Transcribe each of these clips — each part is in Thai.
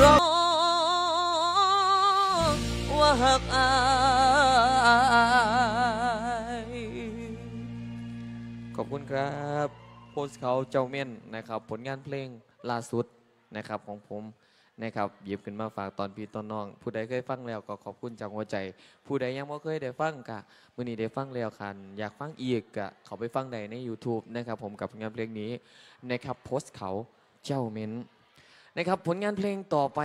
ร้องว่าหักอายขอบคุณครับโพสเขาเจ้าเม่นนะครับ ผลงานเพลงล่าสุดนะครับของผมนะครับหยิบขึ้นมาฝากตอนพี่ตอนน้อง ผู้ใดเคยฟังแล้วก็ขอบคุณจากหัวใจ ผู้ใดยังไม่เคยได้ฟังกะมื่อนี้ได้ฟังแล้วคัน อยากฟังอีกกะเขาไปฟังได้ใน YouTube นะครับผมกับผลงานเพลงนี้นะครับโพสต์เขาเจ้าเม่น นะครับผลงานเพลงต่อไป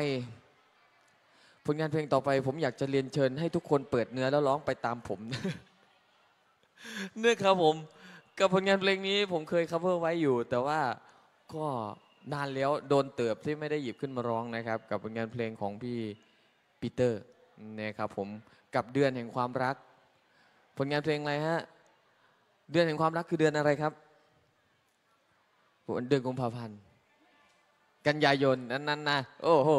ผลงานเพลงต่อไป ผมอยากจะเรียนเชิญให้ทุกคนเปิดเนื้อแล้วร้องไปตามผมเนื่อครับผม กับผลงานเพลงนี้ผมเคย cover ไว้อยู่ แต่ว่าก็นานแล้วโดนเติบที่ไม่ได้หยิบขึ้นมาร้องนะครับ กับผลงานเพลงของพี่ปีเตอร์นะครับผมกับเดือนแห่งความรัก ผลงานเพลงอะไรฮะเดือนแห่งความรักคือเดือนอะไรครับเดือนกุมภาพันธ์ กันยายนนั้นนั้นนะโอ้โห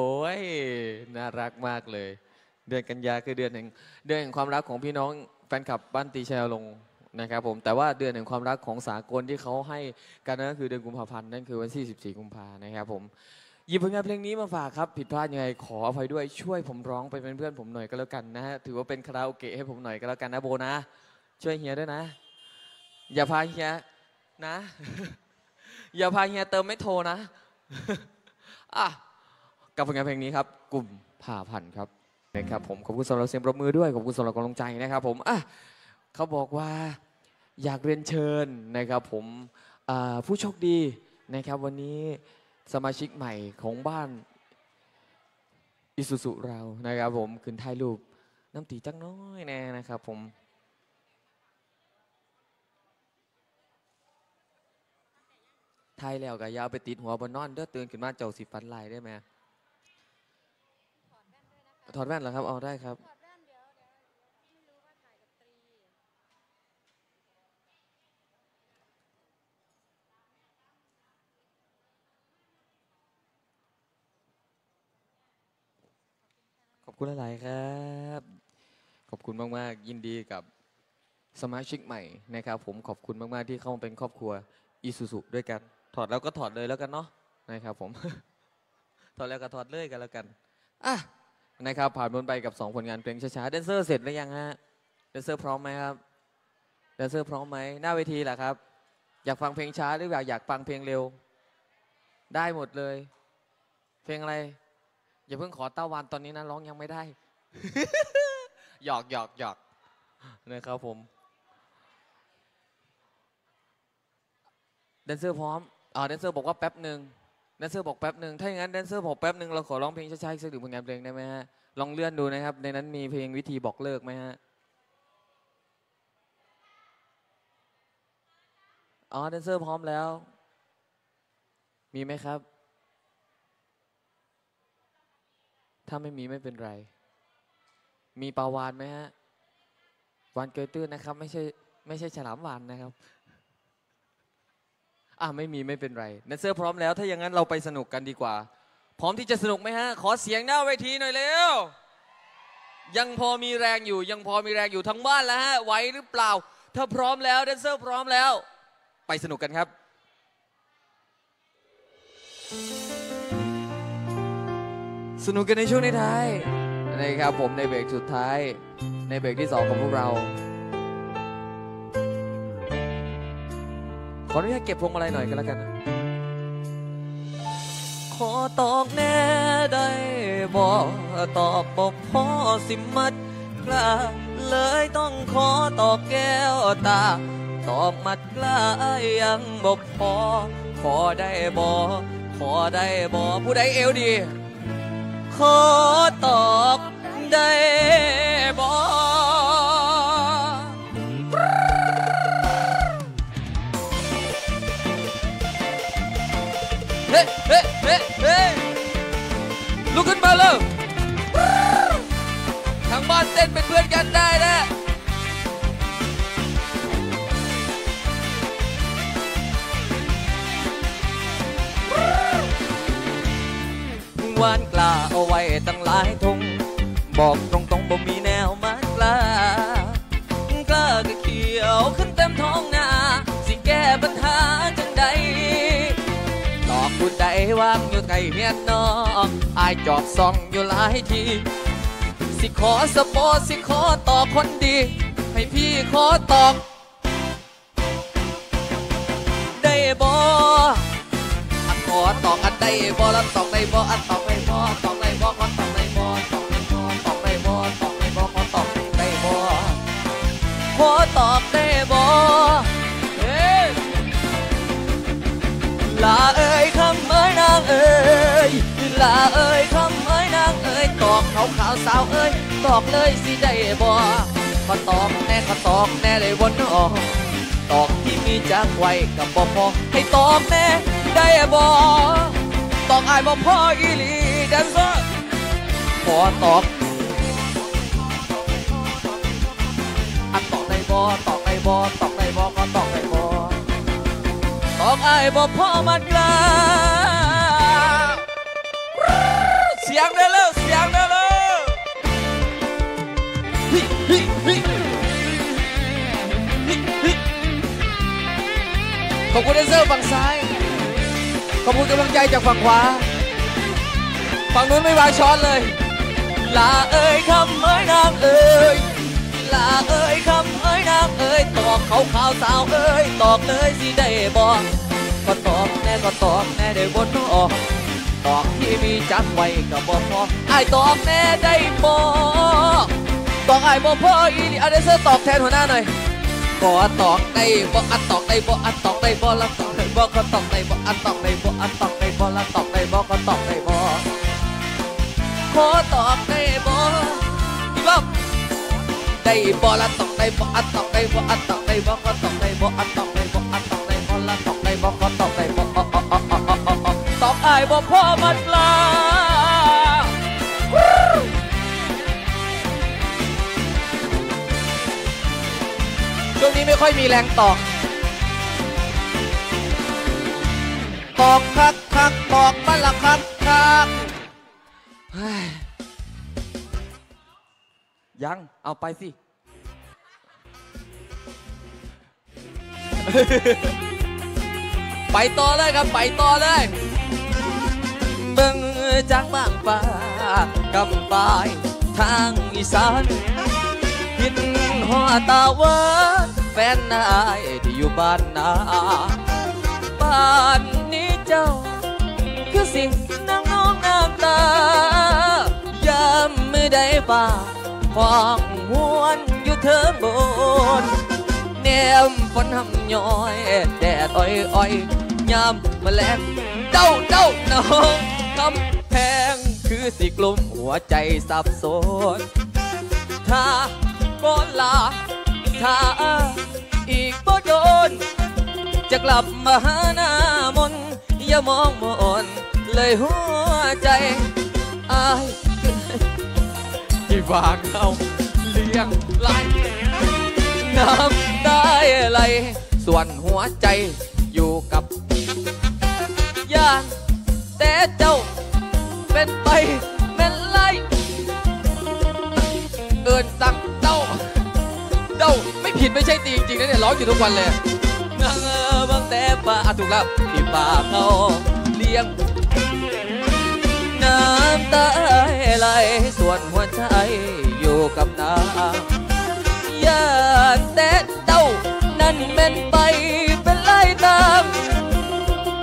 น่ารักมากเลย เดือนกันยาคือเดือนแห่งเดือนแห่งความรักของพี่น้องแฟนคลับบ้านตีชัยลงนะครับผมแต่ว่าเดือนแห่งความรักของสากลที่เขาให้กันนั่นก็คือเดือนกุมภาพันธ์นั่นคือวันที่14กุมภานะครับผมหยิบผลงานเพลงนี้มาฝากครับ ผิดพลาดยังไงขออภัยด้วยช่วยผมร้องไปเป็นเพื่อนผมหน่อยก็แล้วกันนะฮะถือว่าเป็นคาราโอเกะให้ผมหน่อยก็แล้วกันนะโบนะ ช่วยเฮียด้วยนะ อย่าพาเฮียนะ อย่าพาเฮียเติมไม่โทรนะ อะกับผลงานเพลงนี้ครับกลุ่มผ่าพันครับนะครับผมขอบคุณสำหรับเสียงปรบมือด้วยขอบคุณสำหรับกำลังใจนะครับผมอะเขาบอกว่าอยากเรียนเชิญนะครับผมผู้โชคดีนะครับวันนี้สมาชิกใหม่ของบ้านอิสุสุเรานะครับผมขึ้นถ่ายรูปน้ำตีจักน้อยแน่นะครับผม ถ่ายแล้วก็อยาวไปติดหัวบนนอนเด้อตื่นขึ้นมาเจ้าสิฟันลายได้ไหมถอดแว่นเหรอครับเอาได้ครับขอบคุณหลายครับ ขอบคุณมาก ๆ ยินดีกับสมาชิกใหม่นะครับ ผมขอบคุณมาก ๆ ที่เข้ามาเป็นครอบครัวอีซูซุด้วยกัน ถอดแล้วก็ถอดเลยแล้วกันเนาะนะครับผม ถอดแล้วก็ถอดเลยกันแล้วกันอะนะครับ ผ่านพ้นไปกับ2ผลงานเพลงช้าๆแดนเซอร์เสร็จหรือยังฮะแดนเซอร์พร้อมไหมครับแดนเซอร์พร้อมไหมหน้าเวทีแหละครับ อยากฟังเพลงช้าหรืออยากอยากฟังเพลงเร็ว ได้หมดเลย เพลงอะไร อย่าเพิ่งขอเต้าวันตอนนี้นะร้องยังไม่ได้หยอกหยอกหยอกนะครับผมแดนเซอร์พร้อม อ่าแดนเซอร์บอกว่าแป๊บหนึ่งแดนเซอร์บอกแป๊บหนึ่งถ้าอย่างนั้นแดนเซอร์บอกแป๊บหนึ่งเราขอร้องเพลงช้าๆอีกสักหนึ่งผลงานเพลงได้ไหมฮะลองเลื่อนดูนะครับ ในนั้นมีเพลงวิธีบอกเลิกไหมฮะอ๋อแดนเซอร์พร้อมแล้ว มีไหมครับ ถ้าไม่มีไม่เป็นไร มีปลาวานไหมฮะวานเกยตื้นนะครับ ไม่ใช่ไม่ใช่ฉลามวานนะครับ อะไม่มีไม่เป็นไรแดนเซอร์พร้อมแล้ว ถ้าอย่างนั้นเราไปสนุกกันดีกว่า พร้อมที่จะสนุกไหมฮะ ขอเสียงหน้าเวทีหน่อยเร็ว ยังพอมีแรงอยู่ ยังพอมีแรงอยู่ทั้งบ้านแล้วฮะ ไหวหรือเปล่า ถ้าพร้อมแล้วแดนเซอร์พร้อมแล้ว ไปสนุกกันครับ สนุกกันในช่วงในท้ายนะครับผมในเบรกสุดท้าย ในเบรกที่สองของพวกเรา ขออนุญาตเก็บพวงมาลัยหน่อยก็แล้วกันนะขอตอบแน่ได้บอกตอบบอกพอสิมัดกล้าเลยต้องขอตอบแก้วตา ตอบมัดกล้ายังบอกพอ ขอได้บอกขอได้บอกผู้ใดเอวดี ขอตอบได้บ่ ลุกขึ้นมาเลยทางบ้านเต้นเป็นเพื่อนกันได้นะวานกล้าเอาไว้ตั้งหลายทง บอกตรงๆบ่มีแนวมากล้ากล้าก็เขียวขึ้น ผู้ใดวางอยู่ไกลเฮียนน้องอายจอบซ่องอยู่หลายที สิขอสปอสิขอต่อคนดี ให้พี่ขอตอกได้บ่อันขอตอกอันได้บ่แล้วตอกได้บ่อันตอกได้บ่ตอกได้บ่ขอตอกาวขาวสาวเอ้ยตอกเลยสิได้บ่ขอตอกแน่ขอตอกแน่เลยวนออกตอกที่มีจักไว้กับบ่พอให้ตอกแน่ได้บ่ตอกอายบ่พออีหลีแดนเซอร์ขอตอกอันตอกได้บ่ตอกได้บ่ตอกได้บ่ก็ตอกได้บ่ตอกอายบ่พอมันกลาเสียงได้ ขอบคุณแดนเซอร์ฝั่งซ้าย ขอบคุณกำลังใจจากฝั่งขวา ฝั่งนู้นไม่วางช้อนเลย ลาเอ้ยคำเอ้ยนางเอ้ย ลาเอ้ยคำเอ้ยนางเอ้ย ตอกเขาขาวสาวเอ้ย ตอกเลยสิได้บอกก็ตอกแน่ก็ตอกแน่ได้บนออกตอกที่มีจักไว้ก็บ่พอไอ้ตอกแน่ได้บอก ตอกไอ้ายบ่พออีนี่อาแดนเซอร์ตอกแทนหัวหน้าหน่อยขอตอกได้บ่อันตอกได้บ่อันตอกได้บ่ละตอกได้บ่ก็ตอกได้บ่อันตอกได้บ่อันตอกได้บ่ละตอกได้บ่ก็ตอกได้บ่ขอตอกได้บ่อีกรอบได้บ่ละตอกได้บ่อันตอกได้บ่อันตอกได้บ่ก็ตอกได้บ่อันตอกได้บ่อันตอกได้บ่ละตอกได้บ่ก็ตอกได้บ่อ๋ออ๋ออ๋ออ๋ออ๋ออ๋อตอกอายบ่พอมันลา ช่วงนี้ไม่ค่อยมีแรงตอกตอกคักคักตอกมันละคักคักเฮ้ยยัง เอาไปสิ ไปต่อเลยครับ ไปต่อเลยเบิ่งจากบางฟ้ากำปายทางอีสานหินหัวตาเวอ แฟนนายที่อยู่บ้านนาบ้านนี้เจ้า คือสิ่งนั่งน้องน้ำตายามไม่ได้ป่าห้องหวนอยู่เทิงบนเนมฝนหำย้อยแดดอ้อยอ้อยยามแลงเด้าเด้าน้องกำแพงคือสิกลุ่มหัวใจสับสนถ้าบ่ลา ถ้าอีกบ่โดน จะกลับมาหาหน้ามนอย่ามองมอนเลยหัวใจอายที่วางเอาเลี้ยงไหลน้ำได้ไหลส่วนหัวใจอยู่กับยานแต่เจ้าเป็นไป ไม่ใช่ตีจริงๆนะเนี่ยร้องอยู่ทุกวันเลยนางเออบางแต่ป่าถูกแล้วที่ป่าเขาเลี้ยงน้ำตาไหลส่วนหัวใจอยู่กับน้ำย่าแต่เด้านั่นเป็นไปเป็นไล่ตาม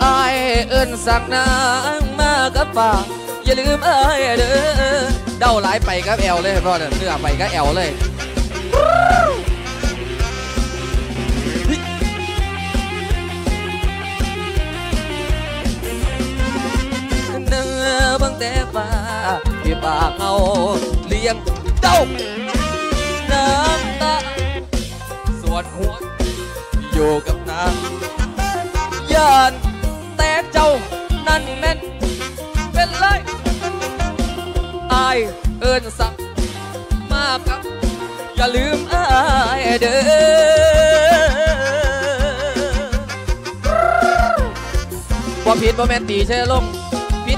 อายเอิ้นสั่งนางมากับป่าอย่าลืมอายเด้อเด้าหลายไปกับแอลเลยเพราะเนี่ยเนื้อไปกับแอลเลย แต่ป่าที่ป่าเขาเลี้ยงเด้าน้ำตาส่วนหัวอยู่กับน้ำยานแต่เจ้านั่นแม่นเป็นไรอายเอินสั่งมากับ อย่าลืมอายเด้อบ่ผิดบ่แม่นตีใช่ลง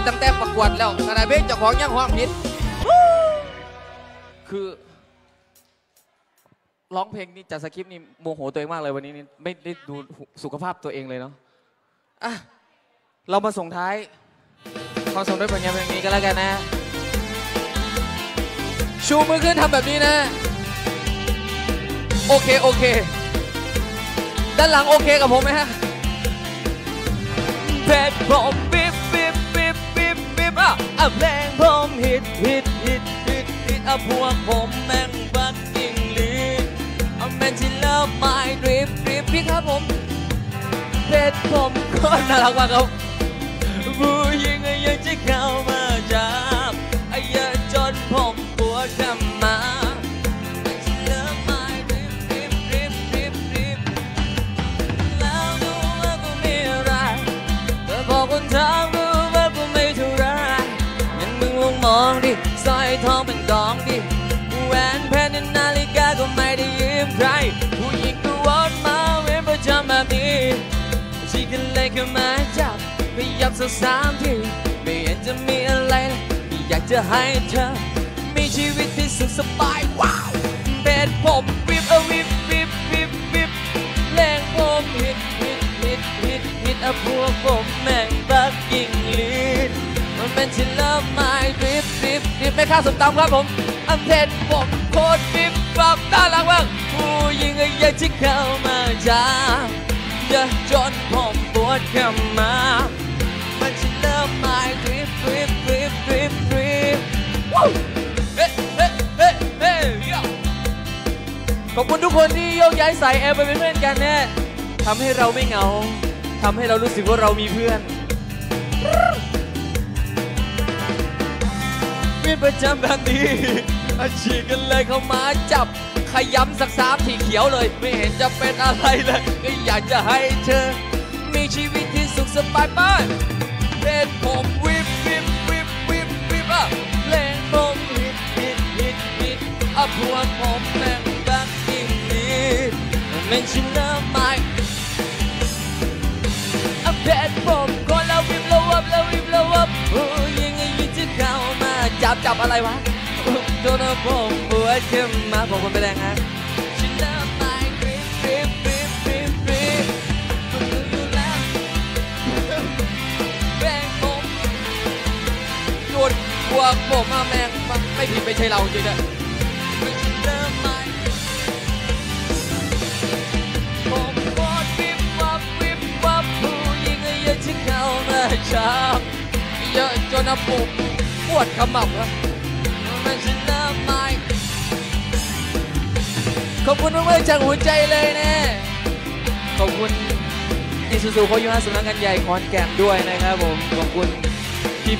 ตั้งแต่ประกวดแล้วขนาดเพลงเจ้าของยังห้องผิด คือร้องเพลงนี่จัดสคริปต์นี่โมโหตัวเองมากเลยวันนี้นี่ไม่ได้ดูสุขภาพตัวเองเลยเนาะอะเรามาส่งท้ายความสุขด้วยผลงานเพลงนี้ก็แล้วกันนะ ชูมือขึ้นทำแบบนี้นะ โอเค โอเค ด้านหลังโอเคกับผมไหมฮะเพ อะอะเพลงผมฮิตฮิตฮิตฮิตฮิตอะพวกผมแม่งบักกิ้งลีดอะแมนที่เลิฟไมดริฟดริฟพี่ครับผมเพชรผมก็น่ารักมากครับผู้หญิงยังจะเข้ามา ร ผู้หญิงก็วนมาเว้นประจำแบบนี้ชีกันเลยเข้ามาจับพยายามสักสามทีไม่เห็นจะมีอะไรเลยอยากจะให้เธอ มีชีวิตที่สุขสบายว้าวเป็นผมวิบเอาวิบวิบวิบวิบแรงผมฮิตฮิตฮิตฮิตฮิตอะพวกผมแม่งบักกิ่งลีดมันเป็นที่เลิฟไม่ริบริบริบไม่ค่าสมตำครับผมอันเทนผมโคตรวิบวับน่ารักมาก ผู้หญิงอยากจะเข้ามาจ้าเยอะจนผมปวดข้ามา มันจะเริ่มไม่ดริฟดริฟดริฟดริฟดริฟเฮ้เฮ้เฮ้เฮ้ขอบคุณทุกคนที่โยกย้ายสายแอร์ไปเป็นเพื่อนกันแน่ทำให้เราไม่เหงาทำให้เรารู้สึกว่าเรามีเพื่อนมีประจำแบบนี้อาชีพกันเลยเข้ามาจับ ขย้ำสักสามทีเขียวเลย ไม่เห็นจะเป็นอะไรเลยก็อยากจะให้เธอ มีชีวิตที่สุขสบายบ้านเพลงผมวิบวิบวิบวิบวิบอะเพลงผมฮิตฮิตฮิตฮิตอะพวกผมแม่งบักกิ้งดีมันเชินเนอร์ใหม่อะเพลงผมคนละวิบละวับละวิบละวับโอ้ยังไงยิ่งจะเข้ามาจับจับอะไรวะโดนผม ปวดขึ้นมาผมคนไปแรงฮะชินเนอร์ใหม่ริบริบริบริบริบคุณรู้อยู่แล้วแม่งผมโดนพวกผมมาแมงมันไม่ผิดไม่ใช่เราจริงอะไม่ใช่เริ่มใหม่ผมโคตรวิบวับวิบวับผู้หญิงก็ยังจะเข้ามาจับเยอะจนอะผมปวดขมับอะไม่ใช่เริ่ ขอบคุณมากๆจากหัวใจเลยนะ ขอบคุณอิสุสุโคยุฮาสำนักงานใหญ่คอนแก่นด้วยนะครับผม ขอบคุณ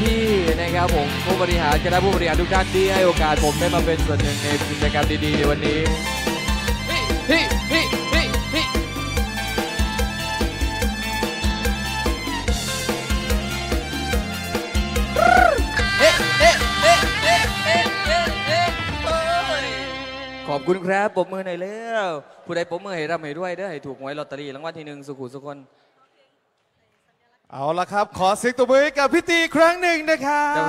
พี่ๆนะครับผมผู้บริหารคณะผู้บริหารทุกท่านที่ให้โอกาสผมได้มาเป็นส่วนหนึ่งในกิจกรรมดีๆในวันนี้ฮิฮิฮิ คุณครับปรบมือหน่อยแล้วผู้ใดปรบมือให้ร่ำให้ด้วยเด้อให้ถูกหวยลอตเตอรี่รางวัลที่หนึ่งสุขุสุขคนเอาละครับ ขอเสียงตบมือให้กับพี่ตีอีกครั้งหนึ่งนะครับ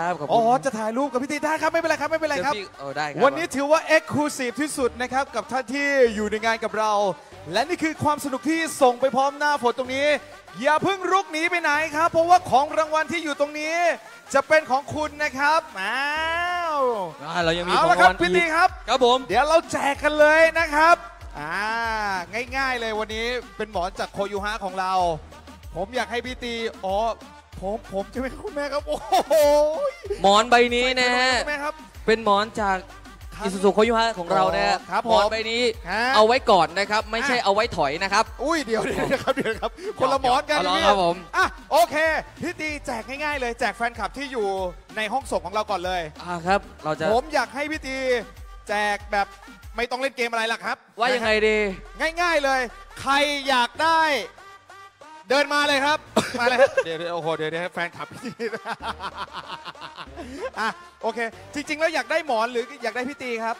ครับขอบคุณ อ๋อจะถ่ายรูปกับพี่ตีได้ครับไม่เป็นไรครับไม่เป็นไรครับ เดี๋ยวพี่เอาได้ครับ วันนี้ถือว่า Exclusive ที่สุดนะครับ กับท่านที่อยู่ในงานกับเรา และนี่คือความสนุกที่ส่งไปพร้อมหน้าฝนตรงนี้ อย่าเพิ่งรุกหนีไปไหนครับ เพราะว่าของรางวัลที่อยู่ตรงนี้ จะเป็นของคุณนะครับอ้าวอ่าเรายังมีเอาของละครับรางวัลพี่อีตีกครับ ครับผม เดี๋ยวเราแจกกันเลยนะครับอ่าง่ายๆเลยวันนี้เป็นหมอนจากโคยูฮะของเรา ผมอยากให้พี่ตีอ๋อผมผมจะเป็นคุณแม่ครับโอ้โหหมอนใบนี้นะฮะ คุณแม่ครับ เป็นหมอนจากครับ อิสุสุโคยุฮะของเรานะฮะครับผมหมอนใบนี้ฮะเอาไว้ก่อนนะครับ ไม่ใช่อะเอาไว้ถอยนะครับ อุ้ยเดี๋ยวเดี๋ยวนะครับเดี๋ยวนะครับคนละหมอนกันเอาเหรอพี่ครับผม อะโอเคพี่ตีแจกง่ายๆเลยแจกแฟนคลับที่อยู่ในห้องส่งของเราก่อนเลย อ่าครับ เราจะผมอยากให้พี่ตีแจกแบบไม่ต้องเล่นเกมอะไรล่ะครับว่ายังไงดี ง่าย ๆเลย ใครอยากได้ เดินมาเลยครับ มาเลยครับเดี๋ยวเดี๋ยวโอ้โหเดี๋ยวเดี๋ยวแฟนคลับพี่ตีอะโอเค จริง ๆ แล้วอยากได้หมอนหรืออยากได้พี่ตีครับ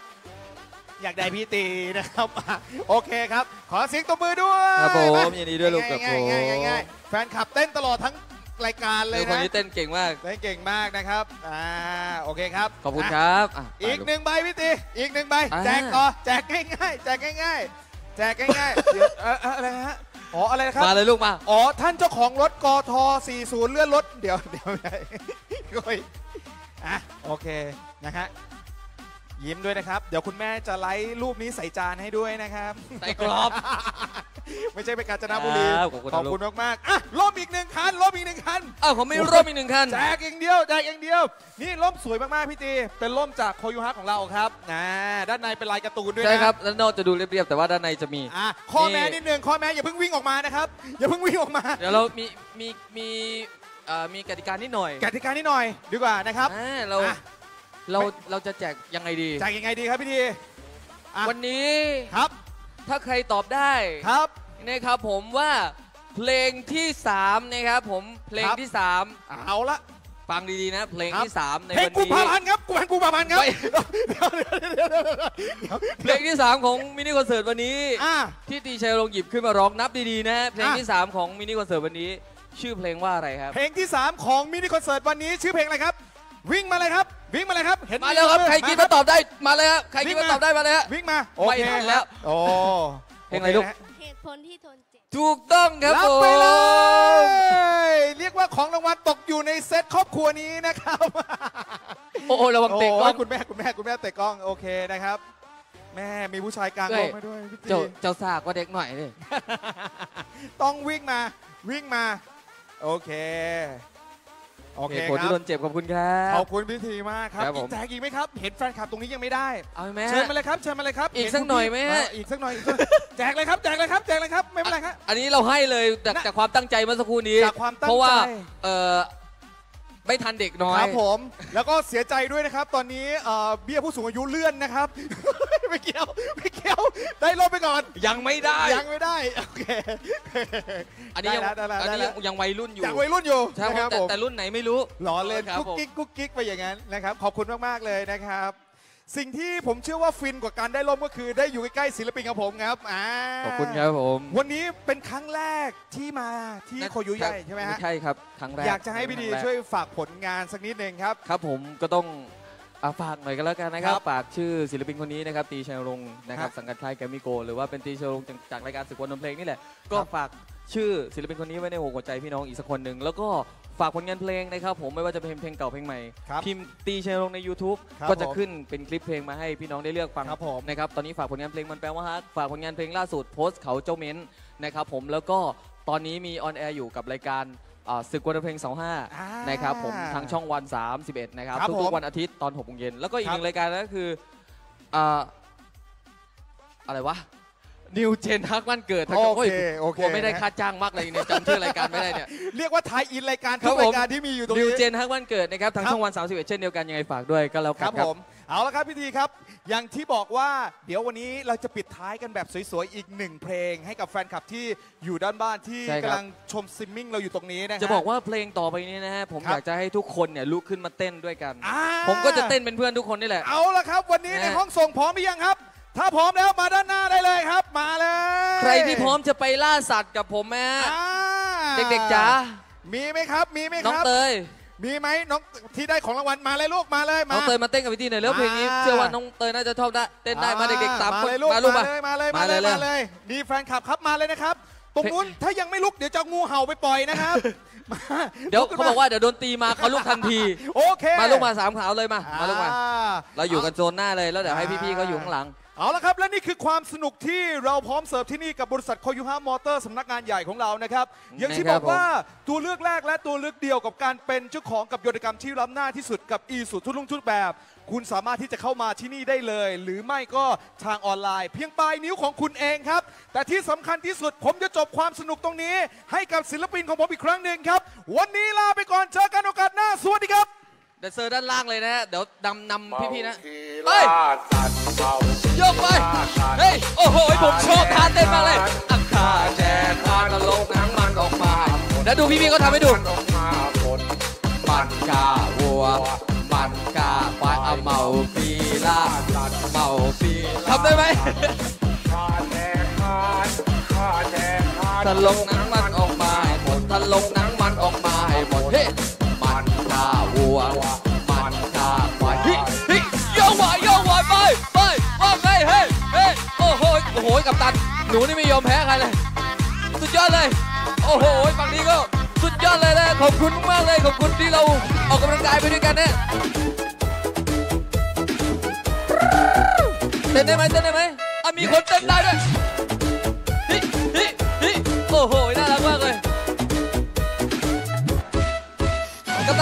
อยากได้พี่ตีนะครับอะโอเคครับ ขอเสียงตบมือด้วยครับผมมายินดีด้วยลูกกับผมง่ายๆง่ายๆง่ายๆแฟนคลับเต้นตลอดทั้งรายการเลคืยอคนนะนี้เต้นเก่งมาก เต้นเก่งมากนะครับอ่าโอเคครับขอบคุณะครับอะอีกไปลูหนึ่งใบพี่ตีอีกหนึ่งใบอ่าแจกต่อแจกง่ายๆแจกง่ายๆแจกง่ายๆเดี๋ยวเอ่อเอ่ออะไรฮะ อ๋ออะไรนะครับ มาเลยลูกมา อ๋อ ท่านเจ้าของรถกท40 เลื่อนรถ เดี๋ยวเดี๋ยวไม่ได้โอ้ยอะโอเคนะฮะ ยิ้มด้วยนะครับ เดี๋ยวคุณแม่จะไลฟ์รูปนี้ใส่จานให้ด้วยนะครับ ใส่กรอบ ไม่ใช่ไปกาญจนบุรีครับขอบคุณขอบคุณมากๆอะร่มอีกหนึ่งคันร่มอีกหนึ่งคัน อ้าวผมมีร่มอีกหนึ่งคัน แจกอย่างเดียวแจกอย่างเดียว นี่ร่มสวยมาก ๆ พี่ตีเป็นร่มจากโคยูฮะของเราครับนะด้านในเป็นลายการ์ตูนด้วยนะใช่ครับด้านนอกจะดูเรียบๆ แต่ว่าด้านในจะมี อะข้อแม้นี่ นิดนึงข้อแม้อย่าเพิ่งวิ่งออกมานะครับ อย่าเพิ่งวิ่งออกมาเดี๋ยวเรามีมีมีเอ่อมีกติกานิดหน่อยกติกานิดหน่อยดีกว่านะครับ อ่าเราอะ เราเราจะแจกยังไงดี แจกยังไงดีครับพี่ทีอะวันนี้ครับถ้าใครตอบได้ครับ นะครับผมว่าเพลงที่3นะครับผมเพลงครับ ที่เอาละ3ฟังดีๆนะเพลงครับ ที่3ในเพลงวันกุมนี้ภาพันธ์ครับกุมภาพันธ์กุมภาพันธ์ครับไม่ เดี๋ยวเดี๋ยวเดี๋ยวเดี๋ยวเดี๋ยวเพลงที่3ของมินิคอนเสิร์ตวันนี้ อะ ที่ตีชัยลงหยิบขึ้นมาร้องนับดีๆนะเพลงอะ ที่3ของมินิคอนเสิร์ตวันนี้ ชื่อเพลงว่าอะไรครับ เพลงที่ 3 ของมินิคอนเสิร์ตวันนี้ชื่อเพลงอะไรครับ วิ่งมาเลยครับ วิ่งมาเลยครับ เห็นมาแล้วครับอใครคิดว่าตอบได้มาเลยครับใครคิดว่าตอบได้มาเลยฮะ วิ่งมาโอไม่เคทันแล้ว โอ้เพลงอะไรลูกโคนฮเหตุผลที่ทนเจ็บ ถูกต้องครับรับผมไปเลย เรียกว่าของรางวัลตกอยู่ในเซตครอบครัวนี้นะครับ โอ้โหระวังเตะกล้องโยคุณแม่คุณแม่คุณแม่เตะกล้องโอเคนะครับ แม่มีผู้ชายกลางเฮ้ลยมมาด้วยพี่ตีเจ้าเจ้าสากว่าเด็กหน่อยเลยต้องวิ่งมาวิ่งมา โอเค โอเคเหตุผลคที่รัโดบนเจ็บขอบคุณครัขบอบคุณพิธีมากครับครับผมอีกแจกอีกไหมครับ เห็นแฟนคลับตรงนี้ยังไม่ได้ เอาไหมเชิญฮะมาเลยครับ เชิญมาเลยครับ อีกสักหน่อยไหมฮะอีกสักหน่อยอีกสักแจกเลยครับ แจกเลยครับ แจกเลยครับ ไม่เป็นไรครับ อันนี้เราให้เลยจากนะจากความตั้งใจเมื่อสักครู่นี้จากความตั้งใจเพราะว่าเออ ไม่ทันเด็กน้อคยรับผม แล้วก็เสียใจด้วยนะครับ ตอนนี้เอ่อเบี้ยผู้สูงอายุเลื่อนนะครับ ไม่เกี่ยวไม่เกี่ยวได้ลบไปก่อน ยังไม่ได้ ยังไม่ได้โอเคอันนี้ยังได้แล้วอันได้นี้แล้ยัวงยังวัยรุ่นอยู่ยังวัยรุ่นอยู่ใช่นะคครัรับบแต่ผมแต่รุ่นไหนไม่รู้ล้อเล่นครับกุ๊กผม กิ๊กกุ๊กกิ๊กไปอย่างนั้นนะครับ ขอบคุณมาก ๆ เลยนะครับ สิ่งที่ผมเชื่อว่าฟินกว่าการได้ร่มก็คือได้อยู่ใกล้ๆศิลปินของผมครับอ่าขอบคุณครับผม วันนี้เป็นครั้งแรกที่มาที่โคยุใหญ่ใช่ไหมฮะใช่ครับครั้งแรกอยากจะให้พี่ดีครั้งแรกช่วยฝากผลงานสักนิดหนึ่งครับ ครับผมก็ต้องอะฝากหน่อยกันแล้วกันนะครับครับ ฝากชื่อศิลปินคนนี้นะครับตีชัยรงค์นะครับฮะสังกัดค่ายแกรมมิโก หรือว่าเป็นตีชัยรงค์จากจากรายการศึกวันดนเพลงนี่แหละ ก็ครับฝาก ชื่อศิลปินคนนี้ไว้ในหัวใจพี่น้องอีกสักคนหนึ่งแล้วก็ฝากผลงานเพลงนะครับผมไม่ว่าจะเป็นเพลงเก่าเพลงใหม่ ครับพิมพ์ตีชัยรงค์ใน YouTube ครับก็จะผมขึ้นเป็นคลิปเพลงมาให้พี่น้องได้เลือกฟังครับผม นะครับตอนนี้ฝากผลงานเพลงมันแปลว่าฮักฝากผลงานเพลงล่าสุดโพสต์เขาเจ้าเม้นนะครับผมแล้วก็ตอนนี้มีออนแอร์อยู่กับรายการอ่าศึกวันดนเพลง อ่า25 นะครับผมทางช่องวัน 31 นะครับครับทุผกมๆวันอาทิตย์ตอน6โมงเย็นแล้วก็อีกครัหบนึ่งรายการก็คืออ่าอะไรวะ นิวเจนฮักวันเกิดทั้งโอโอ้ยเคโอเคกลัวไม่ได้นะค่าจ้างมากเลยเนี่ยจำชื่อรายการไม่ได้เนี่ย เรียกว่าไทยอินรายการครัทุบกผมรายการที่มีอยู่ตรงนิวนี้เจนฮักวันเกิดนะครับทางครับช่องวัน 31 เช่นเดียวกันยังไงฝากด้วยก็แล้วคกัรันบครับผมเอาละครับพี่ทีครับ อย่างที่บอกว่าเดี๋ยววันนี้เราจะปิดท้ายกันแบบสวยๆ อีกหนึ่งเพลง ให้กับแฟนคลับที่อยู่ด้านบ้านที่ใช่ครับกำลังชมซิมมิ่งเราอยู่ตรงนี้นะฮจะบอกว่าเพลงต่อไปนี้นะฮะผมครับอยากจะให้ทุกคนเนี่ยลุกขึ้นมาเต้นด้วยกันอ่าผมก็จะเต้นเป็นเพื่อนทุกคนนี่แหละเอาละครับ วันนี้นะในห้องส่งพร้อมหรือยังครับ ถ้าพร้อมแล้วมาด้านหน้าได้เลยครับ มาเลยใครที่พร้อมจะไปล่าสัตว์กับผมแม่อ่าเด็กๆจ๋ามีไหมครับ มีไหมน้คองรับ เตยมีไหมน้องที่ได้ของรางวัลมาเลยลูกมาเลยมาน้องเตยมาเต้นกับพี่ตีหน่อยแล้วเพลงนี้อ่าเชื่อว่าน้องเตยน่าจะชอบได้เต้นได้มาเด็กๆสามคนเลยลูกมาลูกมามาเลยมาเลยมามาเลยเลยมาเลยดีแฟนคลับครับมาเลยนะครับ ตรงนู้นถ้ายังไม่ลุกเดี๋ยวจะเอางูเห่าไปปล่อยนะครับมาเดี๋ยวลุขึ้นเขาบอกว่าเดี๋ยวโดนตีมาเขาลุกทันที โอเคมาลูกมาสามขาวเลยมามาลูกมา อ่ เราอยู่กันโซนหน้าเลยแล้วเดี๋ยวให้พี่ๆเขาอยู่ข้างหลัง เอาละครับ และนี่คือความสนุกที่เราพร้อมเสิร์ฟที่นี่กับบริษัทโคยูฮามอเตอร์สำนักงานใหญ่ของเรานะครับอย่างที่นะครับอบกว่าตัวเลือกแรกและตัวเลือกเดียวกับการเป็นเจ้าของกับยนตกรรมที่ล้ำหน้าที่สุดกับอีสุทุกลุงทุกแบบ คุณสามารถที่จะเข้ามาที่นี่ได้เลย หรือไม่ก็ทางออนไลน์ เพียงปลายนิ้วของคุณเองครับ แต่ที่สำคัญที่สุดผมจะจบความสนุกตรงนี้ ให้กับศิลปินของผมอีกครั้งหนึ่งครับ วันนี้ลาไปก่อนเจอกันโอกาสหน้าสวัสดีครับ เดี๋ยวเซอร์ด้านล่างเลยนะฮะเดี๋ยวนำนำพี่ๆนะเฮ้ยสัตว์เมาโยกไปเฮ้ยโอ้โหผมชอบท่าเต้นมากเลยอักขาแจกพานลงทั้งมันออกมาแล้วดูพี่ๆเขาทำให้ดูมันออกมาผลมันกาวัว มันกาควายเอาเมาปีลาเมาปีทำได้ไหมข้าแจกทานข้าแจกทานถ้าลงหนังมันออกมาให้หมดถ้าลงหนังมันออกมาให้หมดเฮ้มันกาวัว มันกาควายฮ้ยเฮ้ยโยกไหวโยกไหวไปไปว่าไงเฮ้เฮ้โอ้โหโอ้โหกับตันหนูนี่ไม่ยอมแพ้ใครเลย สุดยอดเลย โอ้โหฝั่งนี้ก็สุดยอดเลยนะขอบคุณมากเลยขอบคุณที่เราออกกำลังกายไปด้วยกันนะเต้นได้ไหมเต้นได้ไหมอะมีคนเต้นได้ด้วย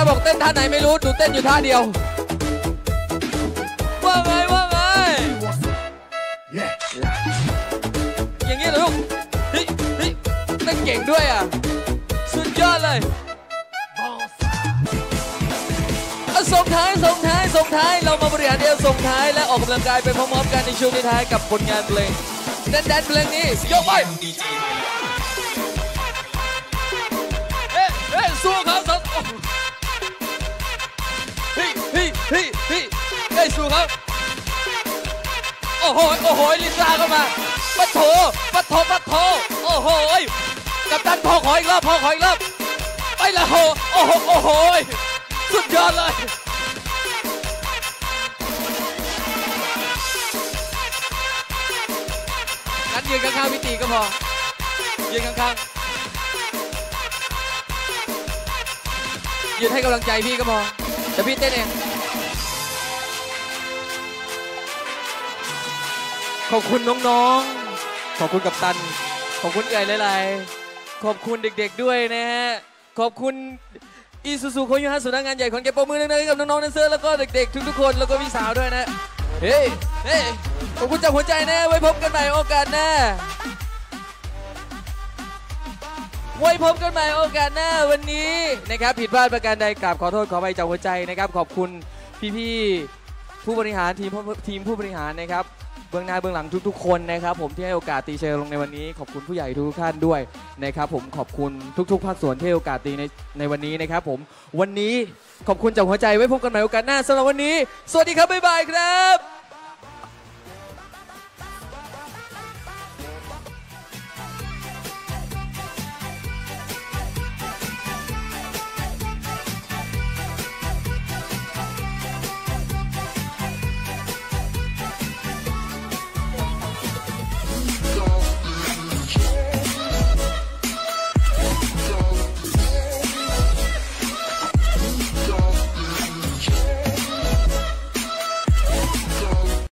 กัปตันบอกเต้นท่าไหนไม่รู้หนูเต้นอยู่ท่าเดียว ว่าไงว่าไงอย่างนี้เหรอลูกเฮ้ยเฮ้ยเต้นเก่งด้วยอะ สุดยอดเลยส่งท้ายส่งท้ายส่งท้ายเรามาบริหารเดียวส่งท้ายและออกกำลังกายไปพร้อมๆกันในช่วงท้ายกับผลงานเพลงแดนๆเพลงนี้ยกไปเฮ้ยเฮ้ยสู้เขาสอง เฮ้ยเฮ้ยเฮ้สู้เขาโอ้โห โอ้โห ลิซ่าเข้ามาปะโถปะโถปะโถโอ้โหกับตันพอขออีกรอบพอขออีกรอบ ไปละโห โอ้โห โอ้โห สุดยอดเลยงั้นยืนข้างๆพี่ตีก็พอ ยืนข้างๆ ยืนให้กำลังใจพี่ก็พอเดี๋ยวพี่เต้นเอง ขอบคุณน้องๆ ขอบคุณกับตัน ขอบคุณเอื่หลายๆ ขอบคุณเด็กๆด้วยนะฮะ ขอบคุณอีซูซูโคยูฮัสสำนักงานใหญ่ของแกปรบมือดังๆให้กับน้องๆแดนเซอร์แล้วก็เด็กๆ ทุกๆคนแล้วก็พี่สาวด้วยนะ เฮ้ยเฮ้ยขอบคุณจากหัวใจนะ ไว้พบกันใหม่โอกาสหน้า ไว้พบกันใหม่โอกาสหน้าวันนี้นะครับผิดพลาดประการใดกราบขอโทษขอไปจากหัวใจนะครับ ขอบคุณพี่ๆผู้บริหารทีมทีมผู้บริหารนะครับ เบื้องหน้าเบื้องหลังทุกๆ คนนะครับ ผมที่ให้โอกาสตีเชลลงในวันนี้ ขอบคุณผู้ใหญ่ทุกท่านด้วยนะครับ ผมขอบคุณทุกๆ ภาคส่วนที่ให้โอกาสตีในในวันนี้นะครับ ผมวันนี้ขอบคุณจากหัวใจไว้พบกันใหม่โอกาสหน้าสำหรับวันนี้ สวัสดีครับบ๊ายบายครับ